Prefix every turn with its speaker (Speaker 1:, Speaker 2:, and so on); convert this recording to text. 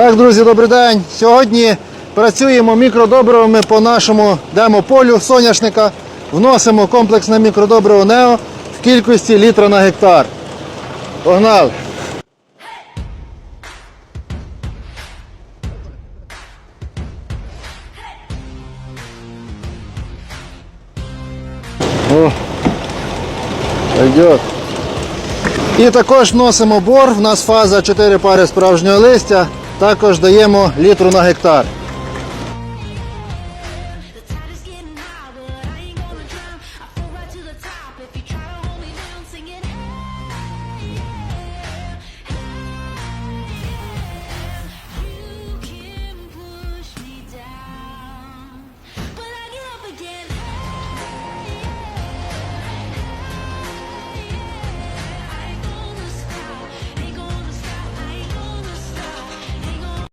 Speaker 1: Так, друзі, добрий день. Сьогодні працюємо мікродобривами по нашому демополю соняшника. Вносимо комплексне мікродобриво НЕО в кількості літра на гектар. Погнали! О. І також вносимо бор. У нас фаза 4 пари справжнього листя. Також даємо літру на гектар.